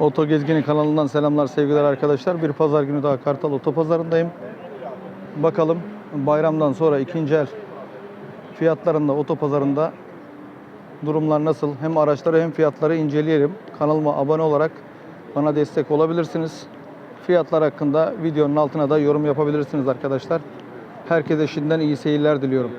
Oto Gezgini kanalından selamlar sevgiler arkadaşlar. Bir pazar günü daha Kartal Otopazarı'ndayım. Bakalım bayramdan sonra ikinci el fiyatlarında otopazarında durumlar nasıl? Hem araçları hem fiyatları inceleyelim. Kanalıma abone olarak bana destek olabilirsiniz. Fiyatlar hakkında videonun altına da yorum yapabilirsiniz arkadaşlar. Herkese şimdiden iyi seyirler diliyorum.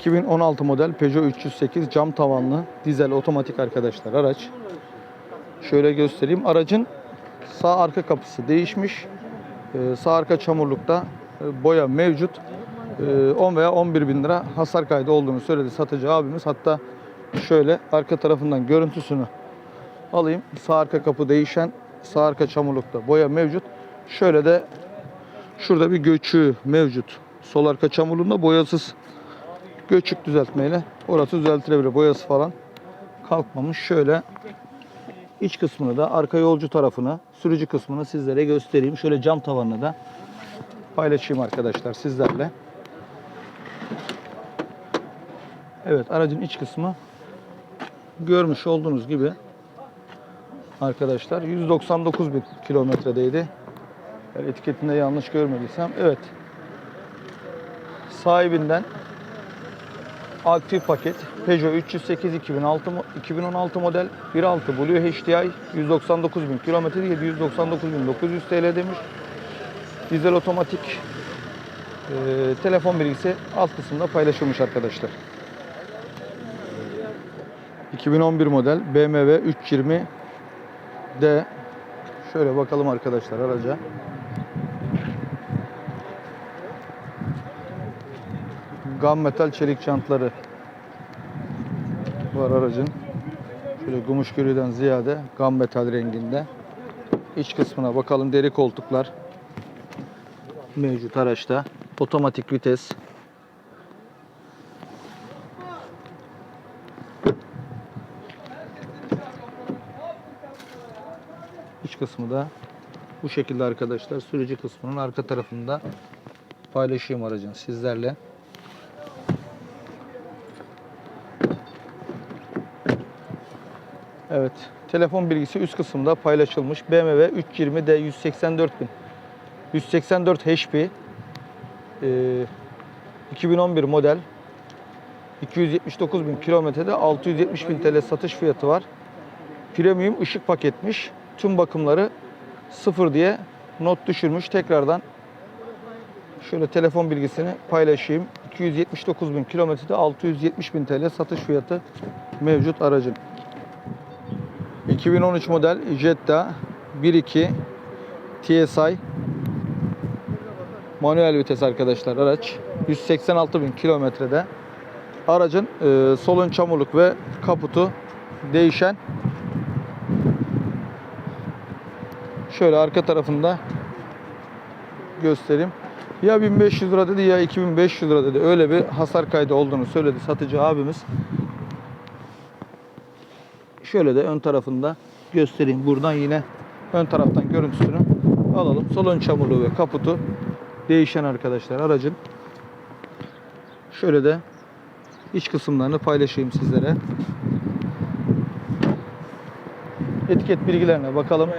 ...2016 model Peugeot 308 cam tavanlı dizel otomatik arkadaşlar araç. Şöyle göstereyim. Aracın sağ arka kapısı değişmiş. Ee, sağ arka çamurlukta e, boya mevcut. Ee, 10 veya 11 bin lira hasar kaydı olduğunu söyledi satıcı abimiz. Hatta şöyle arka tarafından görüntüsünü alayım. Sağ arka kapı değişen, sağ arka çamurlukta boya mevcut. Şöyle de şurada bir göçüğü mevcut. Sol arka çamurluğunda boyasız göçük düzeltmeyle orası düzeltilebilir. Boyası falan kalkmamış. Şöyle iç kısmını da arka yolcu tarafını, sürücü kısmını sizlere göstereyim. Şöyle cam tavanını da paylaşayım arkadaşlar sizlerle. Evet aracın iç kısmı görmüş olduğunuz gibi arkadaşlar 199 bin kilometredeydi. Etiketinde yanlış görmediysem evet sahibinden aktif paket Peugeot 308 2006 mo- 2016 model 1.6 Blue HDI 199 bin kilometre 799 bin 900 TL demiş. Dizel otomatik e, telefon bilgisi alt kısımda paylaşılmış arkadaşlar. 2011 model BMW 320 D şöyle bakalım arkadaşlar araca. Gam metal çelik çantları var aracın. Şöyle gümüş gürüden ziyade gam metal renginde. İç kısmına bakalım deri koltuklar mevcut araçta. Otomatik vites. İç kısmı da bu şekilde arkadaşlar. Sürücü kısmının arka tarafında paylaşayım aracın sizlerle. Evet. Telefon bilgisi üst kısımda paylaşılmış. BMW 320D 184 bin. 184 HP. Ee, 2011 model. 279 bin kilometrede 670 bin TL satış fiyatı var. Premium ışık paketmiş. Tüm bakımları sıfır diye not düşürmüş. Tekrardan şöyle telefon bilgisini paylaşayım. 279 bin kilometrede 670 bin TL satış fiyatı mevcut aracın. 2013 model Jetta 1.2 TSI manuel vites arkadaşlar araç. 186 bin kilometrede. Aracın e, sol çamurluk ve kaputu değişen. Şöyle arka tarafında göstereyim. Ya 1500 lira dedi ya 2500 lira dedi. Öyle bir hasar kaydı olduğunu söyledi satıcı abimiz Şöyle de ön tarafında göstereyim. Buradan yine ön taraftan görüntüsünü alalım. Sol ön ve kaputu değişen arkadaşlar aracın. Şöyle de iç kısımlarını paylaşayım sizlere. Etiket bilgilerine bakalım.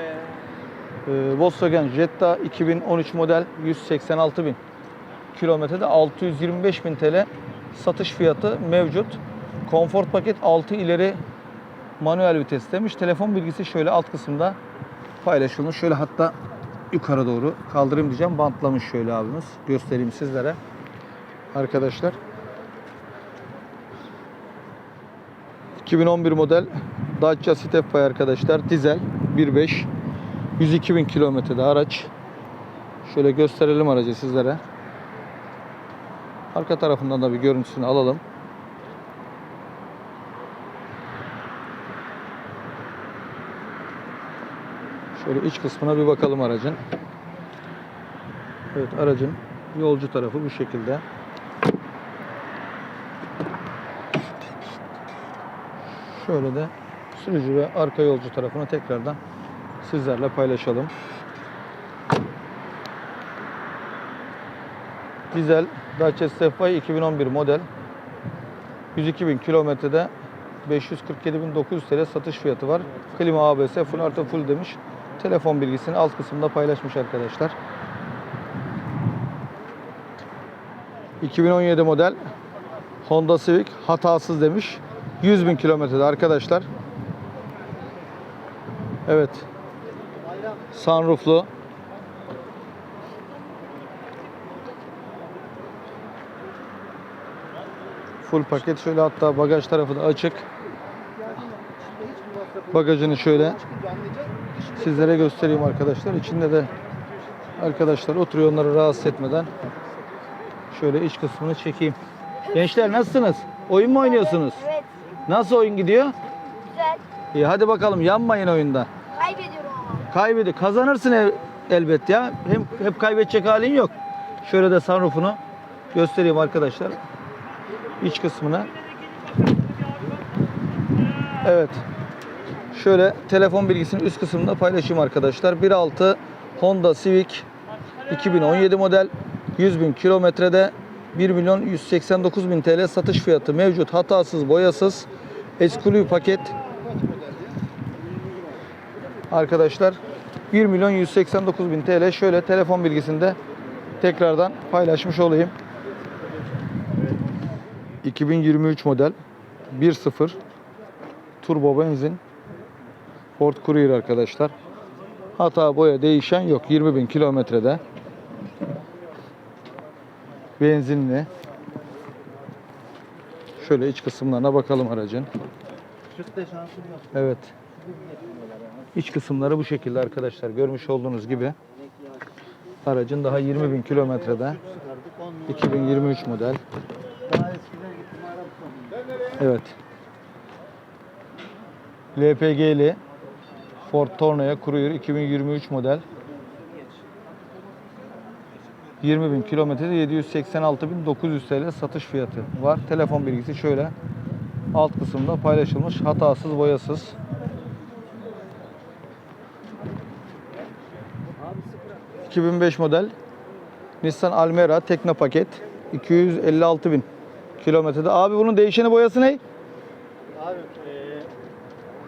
Ee, Volkswagen Jetta 2013 model 186 bin kilometrede 625 bin TL satış fiyatı mevcut. Konfor paket 6 ileri manuel vites demiş. Telefon bilgisi şöyle alt kısımda paylaşılmış. Şöyle hatta yukarı doğru kaldırayım diyeceğim. Bantlamış şöyle abimiz. Göstereyim sizlere. Arkadaşlar. 2011 model Dacia Stepway arkadaşlar. Dizel 1.5 102 bin kilometrede araç. Şöyle gösterelim aracı sizlere. Arka tarafından da bir görüntüsünü alalım. Şöyle iç kısmına bir bakalım aracın. Evet aracın yolcu tarafı bu şekilde. Şöyle de sürücü ve arka yolcu tarafını tekrardan sizlerle paylaşalım. Dizel Dacia Sefai 2011 model 102.000 kilometrede 547.900 TL satış fiyatı var. Klima ABS full artı full demiş. Telefon bilgisini alt kısımda paylaşmış arkadaşlar. 2017 model Honda Civic hatasız demiş. 100 bin kilometrede arkadaşlar. Evet. Sunrooflu. Full paket şöyle hatta bagaj tarafı da açık. Bagajını şöyle sizlere göstereyim arkadaşlar. İçinde de arkadaşlar oturuyor onları rahatsız etmeden şöyle iç kısmını çekeyim. Gençler nasılsınız? Oyun mu oynuyorsunuz? Evet. Nasıl oyun gidiyor? Güzel. İyi hadi bakalım yanmayın oyunda. Kaybediyorum ama. Kaybedi. Kazanırsın el- elbet ya. Hem hep kaybedecek halin yok. Şöyle de sunroofunu göstereyim arkadaşlar. İç kısmını. Evet. Şöyle telefon bilgisini üst kısmında paylaşayım arkadaşlar. 1.6 Honda Civic 2017 model 100 bin kilometrede 1 milyon 189 bin TL satış fiyatı mevcut. Hatasız, boyasız, eskulu paket arkadaşlar 1 milyon 189 bin TL şöyle telefon bilgisinde tekrardan paylaşmış olayım. 2023 model 1.0 turbo benzin Ford Courier arkadaşlar. Hata boya değişen yok. 20 bin kilometrede. Benzinli. Şöyle iç kısımlarına bakalım aracın. Evet. İç kısımları bu şekilde arkadaşlar. Görmüş olduğunuz gibi. Aracın daha 20 bin kilometrede. 2023 model. Evet. LPG'li Ford Tourneo Courier 2023 model. 20 bin kilometrede 786.900 TL satış fiyatı var. Telefon bilgisi şöyle alt kısımda paylaşılmış. Hatasız, boyasız. ...2005 model... ...Nissan Almera Tekno paket... ...256 bin kilometrede. Abi bunun değişeni boyası ne? Abi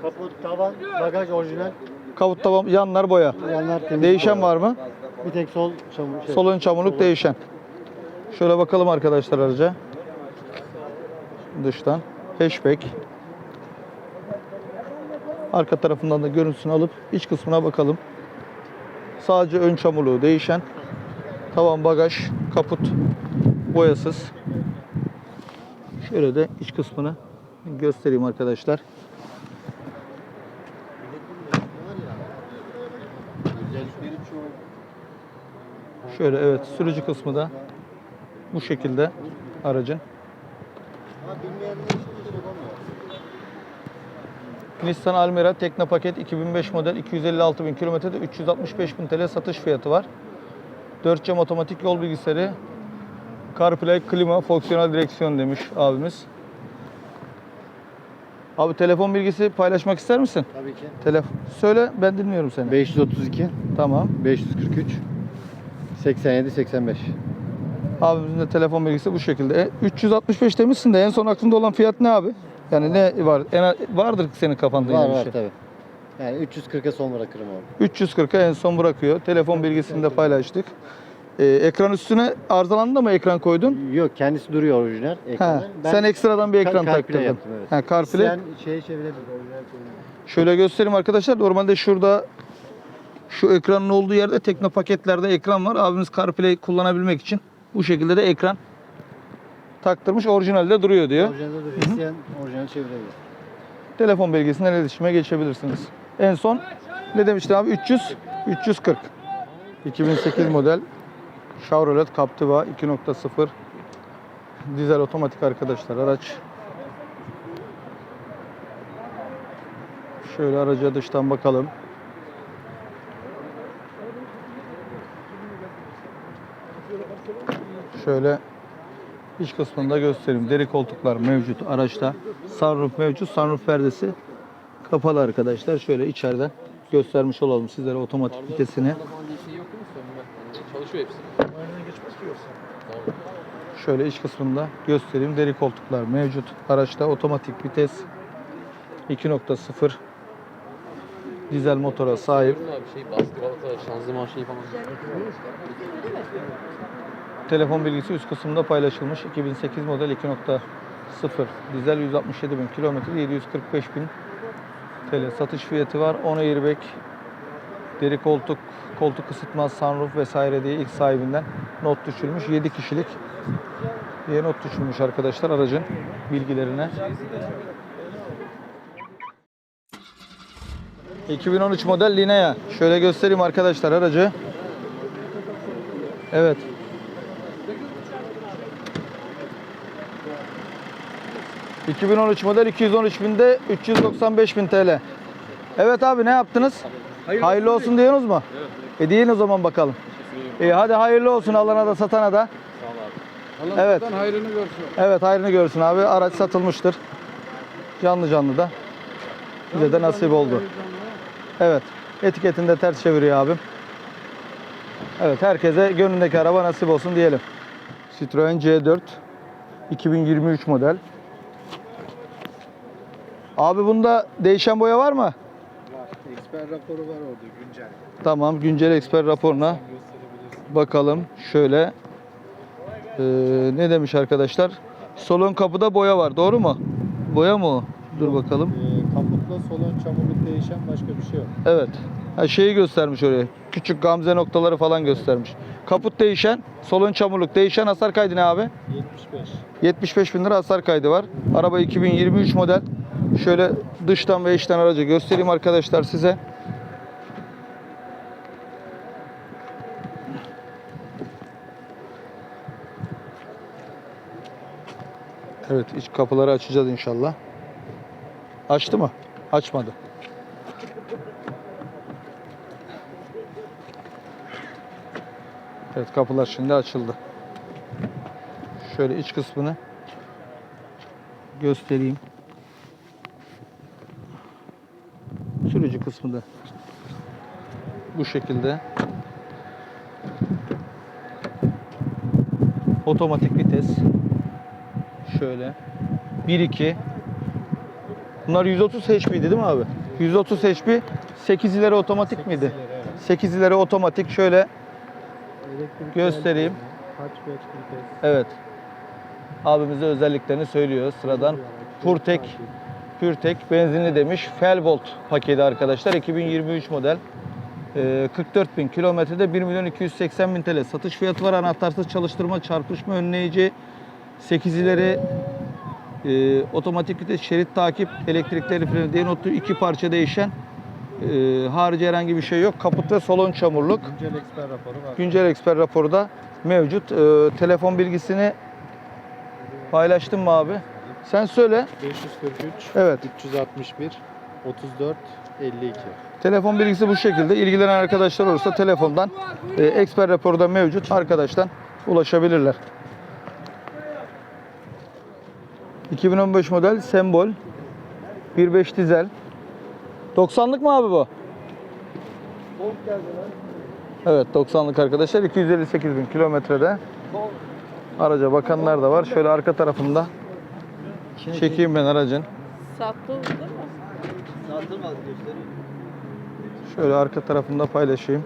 kaput, tavan, bagaj orijinal. Kavut tavan, yanlar boya. Yanlar temiz. Değişen var mı? Bir tek sol çamur. Şey, Sol ön çamurluk değişen. Şöyle bakalım arkadaşlar araca. Dıştan. Hatchback. Arka tarafından da görüntüsünü alıp iç kısmına bakalım. Sadece ön çamurluğu değişen. Tavan bagaj, kaput boyasız. Şöyle de iç kısmını göstereyim arkadaşlar. Şöyle evet sürücü kısmı da bu şekilde aracın. Nissan Almera Tekno Paket 2005 model 256 bin kilometrede 365 bin TL satış fiyatı var. 4 cam otomatik yol bilgisayarı, CarPlay, klima, fonksiyonel direksiyon demiş abimiz. Abi telefon bilgisi paylaşmak ister misin? Tabii ki. Telefon. Söyle ben dinliyorum seni. 532, Tamam. 543, 87, 85. Abimizin de telefon bilgisi bu şekilde. E, 365 demişsin de en son aklında olan fiyat ne abi? Yani ne var? En, vardır senin kafanda yine Var bir var şey. tabii. Yani 340'a son bırakırım abi. 340'a en son bırakıyor. Telefon bilgisini de paylaştık. Ee, ekran üstüne arızalandı mı ekran koydun? Yok kendisi duruyor orijinal ekranı. sen ekstradan bir ekran CarPlay taktırdın. yaptım, evet. Ha, CarPlay. Sen şeye çevirebilirsin. orijinal. Şöyle göstereyim arkadaşlar. Normalde şurada şu ekranın olduğu yerde tekno paketlerde ekran var. Abimiz CarPlay kullanabilmek için bu şekilde de ekran taktırmış. Orijinalde duruyor diyor. Orijinalde duruyor. İsteyen orijinal çevirebilir. Telefon bilgisinden iletişime geçebilirsiniz. En son ne demiştin abi? 300 340. 2008 model Chevrolet Captiva 2.0 dizel otomatik arkadaşlar araç. Şöyle araca dıştan bakalım. Şöyle iç kısmında göstereyim. Deri koltuklar mevcut araçta. Sunroof mevcut. Sunroof perdesi kapalı arkadaşlar. Şöyle içeriden göstermiş olalım sizlere otomatik vitesini. Şey çalışıyor hepsi. Şöyle iç kısmında göstereyim. Deri koltuklar mevcut. Araçta otomatik vites 2.0 dizel motora sahip. Şey baskı şanzıman şeyi falan. Telefon bilgisi üst kısımda paylaşılmış. 2008 model 2.0 dizel 167 bin kilometre 745 bin TL satış fiyatı var. 10 airbag deri koltuk, koltuk ısıtma, sunroof vesaire diye ilk sahibinden not düşülmüş. 7 kişilik diye not düşülmüş arkadaşlar aracın bilgilerine. 2013 model Linea. Şöyle göstereyim arkadaşlar aracı. Evet. ...2013 model 213 binde 395 bin TL. Evet abi ne yaptınız? Hayırlı, olsun diyorsunuz mu? Evet. E deyin o zaman bakalım. İyi hadi hayırlı olsun alana da satana da. Allah Evet. hayrını görsün. Evet hayrını görsün abi. Araç satılmıştır. Canlı canlı da. Bize de nasip oldu. Evet. Etiketini de ters çeviriyor abim. Evet herkese gönlündeki araba nasip olsun diyelim. Citroen C4 2023 model. Abi bunda değişen boya var mı? Var. Eksper raporu var orada güncel. Tamam güncel eksper raporuna bakalım. Şöyle Ee, ne demiş arkadaşlar? Solun kapıda boya var. Doğru mu? Boya mı o? Dur bakalım. Ee, kaputla solon çamurluk değişen başka bir şey yok. Evet. Ha, şeyi göstermiş oraya. Küçük gamze noktaları falan göstermiş. Kaput değişen, solun çamurluk değişen hasar kaydı ne abi? 75. 75 bin lira hasar kaydı var. Araba 2023 model. Şöyle dıştan ve içten aracı göstereyim arkadaşlar size. Evet iç kapıları açacağız inşallah. Açtı mı? Açmadı. Evet kapılar şimdi açıldı. Şöyle iç kısmını göstereyim. Sürücü kısmı da bu şekilde. Otomatik vites. Şöyle. 1-2. Bunlar 130 HP'ydi değil mi abi? 130 HP. 8 ileri otomatik miydi? 8 ileri otomatik. Şöyle Göstereyim. Hatchback vites. Evet. Abimize özelliklerini söylüyor sıradan. Purtek, Purtek benzinli demiş. Felbolt paketi arkadaşlar. 2023 model. Ee, 44 bin kilometrede 1 milyon 280 bin TL satış fiyatı var. Anahtarsız çalıştırma, çarpışma önleyici, 8 ileri e, otomatik vites, şerit takip, elektrikleri freni diye notu iki parça değişen. E, harici herhangi bir şey yok. Kaput ve salon çamurluk. Güncel eksper raporu var. Güncel eksper raporu da mevcut. Ee, telefon bilgisini paylaştın mı abi? Sen söyle. 543, Evet. 361, 34, 52. Telefon bilgisi bu şekilde. İlgilenen arkadaşlar olursa telefondan e, eksper raporu da mevcut. Arkadaştan ulaşabilirler. 2015 model Sembol 1.5 dizel. 90'lık mı abi bu? Evet 90'lık arkadaşlar 258 bin kilometrede. Araca bakanlar da var. Şöyle arka tarafında çekeyim ben aracın. Satıldı mı? Şöyle arka tarafında paylaşayım.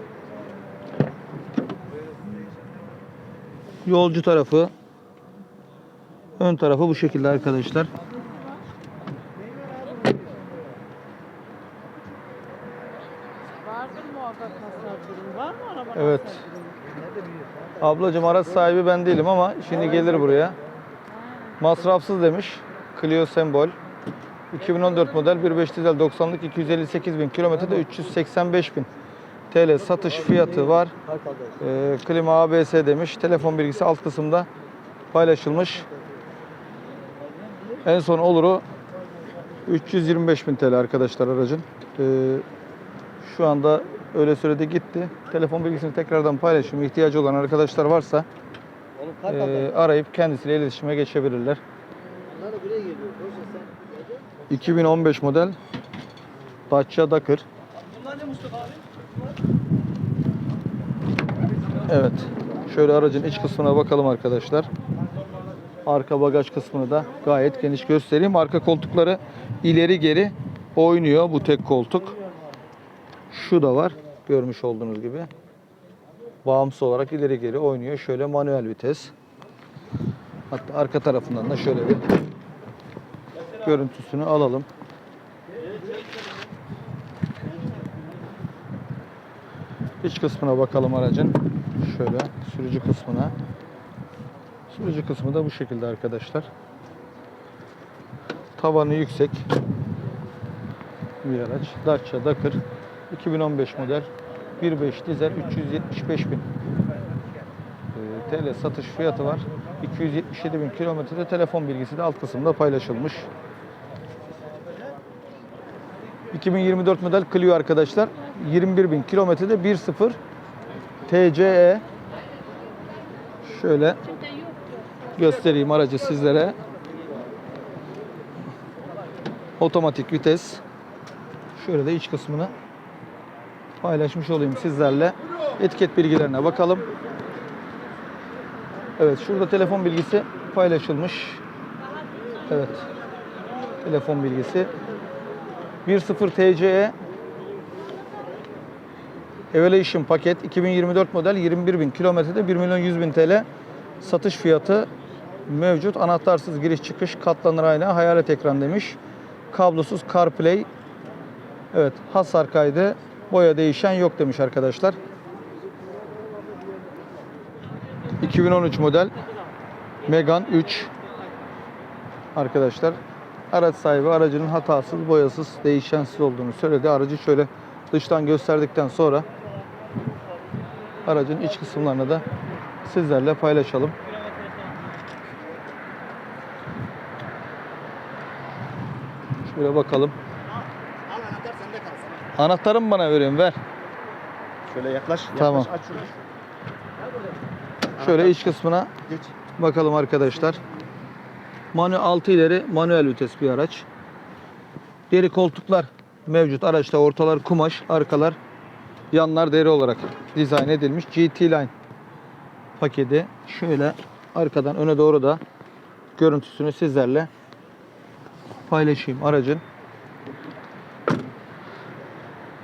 Yolcu tarafı ön tarafı bu şekilde arkadaşlar. Evet. Ablacığım araç sahibi ben değilim ama şimdi gelir buraya. Masrafsız demiş. Clio sembol. 2014 model 1.5 dizel 90'lık 258 bin kilometrede 385 bin TL satış fiyatı var. Ee, klima ABS demiş. Telefon bilgisi alt kısımda paylaşılmış. En son oluru 325 bin TL arkadaşlar aracın. Ee, şu anda öyle sürede gitti. Telefon bilgisini tekrardan paylaşayım. İhtiyacı olan arkadaşlar varsa e, arayıp kendisiyle iletişime geçebilirler. 2015 model Dacia Dakar. Evet. Şöyle aracın iç kısmına bakalım arkadaşlar. Arka bagaj kısmını da gayet geniş göstereyim. Arka koltukları ileri geri oynuyor bu tek koltuk. Şu da var. Görmüş olduğunuz gibi. Bağımsız olarak ileri geri oynuyor. Şöyle manuel vites. Hatta arka tarafından da şöyle bir görüntüsünü alalım. İç kısmına bakalım aracın. Şöyle sürücü kısmına. Sürücü kısmı da bu şekilde arkadaşlar. Tavanı yüksek bir araç. Dacia Dakar 2015 model 1.5 dizel 375 bin Ee, TL satış fiyatı var. 277 bin kilometrede telefon bilgisi de alt kısımda paylaşılmış. 2024 model Clio arkadaşlar. 21 bin kilometrede 1.0 TCE. Şöyle göstereyim aracı sizlere. Otomatik vites. Şöyle de iç kısmını paylaşmış olayım sizlerle. Etiket bilgilerine bakalım. Evet şurada telefon bilgisi paylaşılmış. Evet. Telefon bilgisi. 1.0 TCE Evaluation paket 2024 model 21 bin kilometrede 1 milyon 100 bin TL satış fiyatı mevcut. Anahtarsız giriş çıkış katlanır ayna hayalet ekran demiş. Kablosuz CarPlay Evet hasar kaydı boya değişen yok demiş arkadaşlar. 2013 model Megane 3 arkadaşlar araç sahibi aracının hatasız, boyasız, değişensiz olduğunu söyledi. Aracı şöyle dıştan gösterdikten sonra aracın iç kısımlarını da sizlerle paylaşalım. Şöyle bakalım. Anahtarı mı bana veriyorsun? Ver. Şöyle yaklaş. yaklaş Tamam. Aç. Şöyle iç kısmına Geç. bakalım arkadaşlar. Manuel 6 ileri manuel vites bir araç. Deri koltuklar mevcut. Araçta ortalar kumaş, arkalar yanlar deri olarak dizayn edilmiş. GT Line paketi. Şöyle arkadan öne doğru da görüntüsünü sizlerle paylaşayım aracın.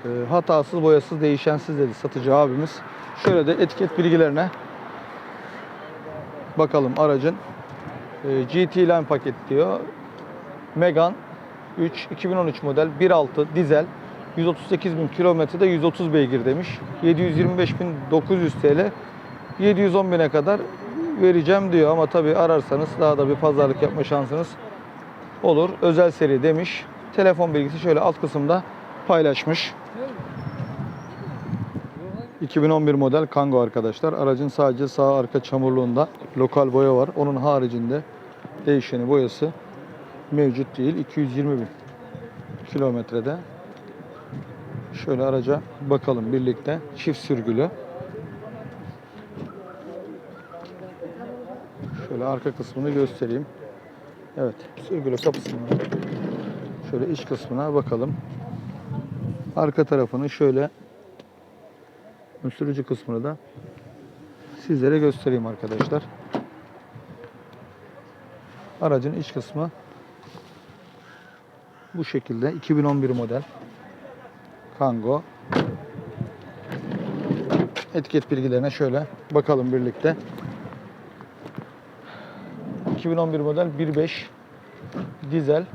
Ee, hatasız, boyasız, değişensiz dedi satıcı abimiz. Şöyle de etiket bilgilerine bakalım aracın. Ee, GT Line paket diyor. Megane 3 2013 model 1.6 dizel 138 bin kilometrede 130 beygir demiş. 725.900 TL 710 bine kadar vereceğim diyor ama tabi ararsanız daha da bir pazarlık yapma şansınız olur. Özel seri demiş. Telefon bilgisi şöyle alt kısımda paylaşmış. 2011 model Kangoo arkadaşlar. Aracın sadece sağ arka çamurluğunda lokal boya var. Onun haricinde değişeni boyası mevcut değil. 220 bin kilometrede. Şöyle araca bakalım birlikte. Çift sürgülü. Şöyle arka kısmını göstereyim. Evet, sürgülü kapısına. Şöyle iç kısmına bakalım. Arka tarafını şöyle sürücü kısmını da sizlere göstereyim arkadaşlar. Aracın iç kısmı bu şekilde 2011 model Kangoo. Etiket bilgilerine şöyle bakalım birlikte. 2011 model 1.5 dizel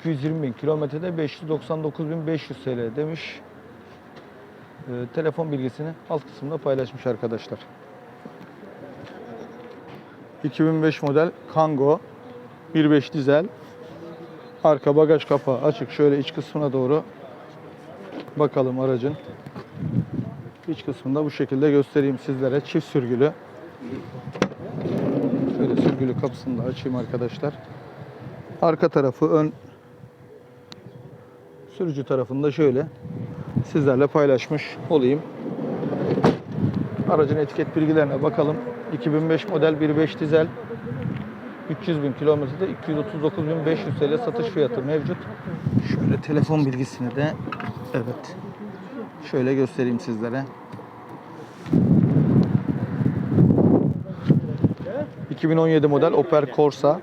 220 bin kilometrede 599.500 TL demiş. Ee, telefon bilgisini alt kısımda paylaşmış arkadaşlar. 2005 model Kangoo 1.5 dizel. Arka bagaj kapağı açık. Şöyle iç kısmına doğru bakalım aracın. İç kısmında bu şekilde göstereyim sizlere. Çift sürgülü. Şöyle sürgülü kapısını da açayım arkadaşlar. Arka tarafı ön sürücü tarafında şöyle sizlerle paylaşmış olayım. Aracın etiket bilgilerine bakalım. 2005 model 1.5 dizel 300 bin kilometrede 239.500 TL satış fiyatı mevcut. Şöyle telefon bilgisini de evet Şöyle göstereyim sizlere. 2017 model Opel Corsa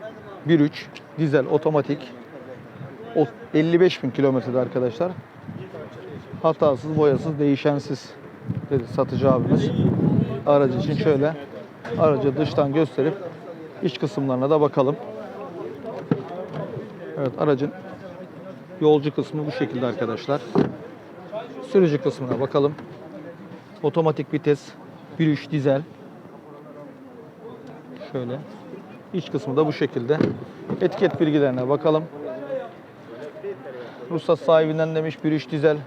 1.3 dizel otomatik. O 55 bin kilometrede arkadaşlar. Hatasız, boyasız, değişensiz dedi satıcı abimiz. Aracı için şöyle aracı dıştan gösterip iç kısımlarına da bakalım. Evet aracın yolcu kısmı bu şekilde arkadaşlar. Sürücü kısmına bakalım. Otomatik vites 1.3 dizel. Şöyle. İç kısmı da bu şekilde. Etiket bilgilerine bakalım. Ruhsat sahibinden demiş 1.3 dizel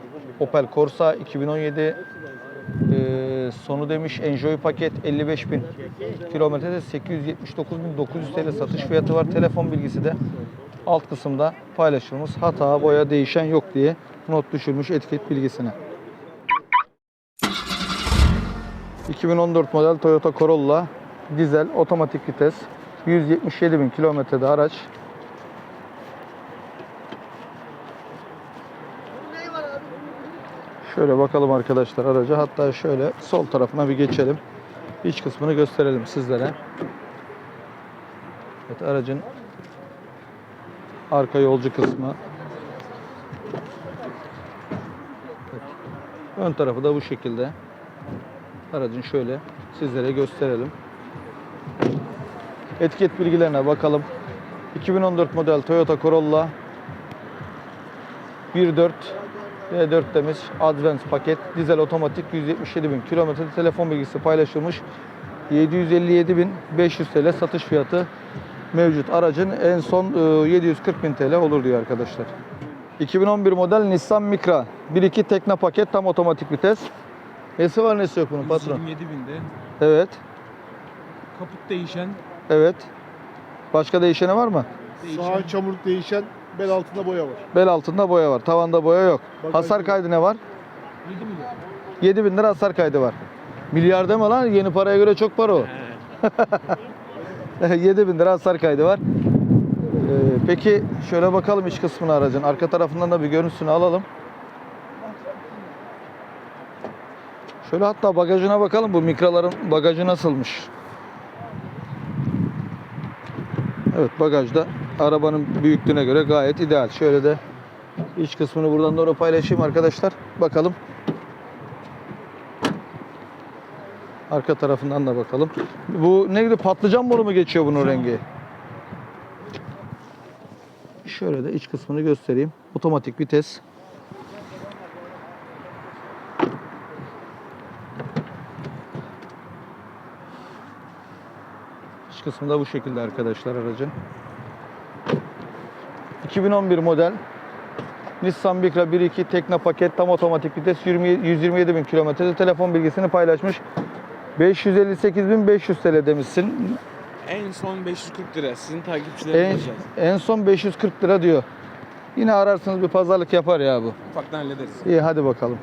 Opel Corsa 2017 ee, sonu demiş Enjoy paket 55 bin kilometrede 879.900 TL satış fiyatı var. Telefon bilgisi de alt kısımda paylaşılmış. Hata, boya değişen yok diye not düşürmüş etiket bilgisine. 2014 model Toyota Corolla dizel otomatik vites 177 bin kilometrede araç. Şöyle bakalım arkadaşlar araca. Hatta şöyle sol tarafına bir geçelim. İç kısmını gösterelim sizlere. Evet aracın arka yolcu kısmı. Evet. Ön tarafı da bu şekilde. Aracın şöyle sizlere gösterelim. Etiket bilgilerine bakalım. 2014 model Toyota Corolla 1.4 V4 demiş Advance paket dizel otomatik 177 bin kilometre telefon bilgisi paylaşılmış 757 bin 500 TL satış fiyatı mevcut aracın en son e, 740 bin TL olur diyor arkadaşlar 2011 model Nissan Micra 1.2 Tekna paket tam otomatik vites Nesi var nesi yok bunun patron? 127 binde. Evet Kaput değişen. evet Başka değişeni var mı? değişen. Sağ çamurluk değişen bel altında boya var. Bel altında boya var. Tavanda boya yok. Bagaj Hasar kaydı ne var? 7 milyon. 7 bin lira hasar kaydı var. Milyar deme lan. Yeni paraya göre çok para o. 7 bin lira hasar kaydı var. Ee, peki şöyle bakalım iç kısmına aracın. Arka tarafından da bir görüntüsünü alalım. Şöyle hatta bagajına bakalım. Bu mikraların bagajı nasılmış? Evet bagajda arabanın büyüklüğüne göre gayet ideal. Şöyle de iç kısmını buradan doğru paylaşayım arkadaşlar. Bakalım. Arka tarafından da bakalım. Bu ne gibi patlıcan moru mu geçiyor bunun rengi? Şöyle de iç kısmını göstereyim. Otomatik vites. İç kısmı da bu şekilde arkadaşlar aracın. 2011 model Nissan Micra 1.2 Tekna paket tam otomatik vites 20, 127 bin kilometrede telefon bilgisini paylaşmış. 558.500 TL demişsin. En son 540 lira. Sizin takipçileriniz En, olacağız. en son 540 lira diyor. Yine ararsınız bir pazarlık yapar ya bu. Ufaktan hallederiz. İyi hadi bakalım.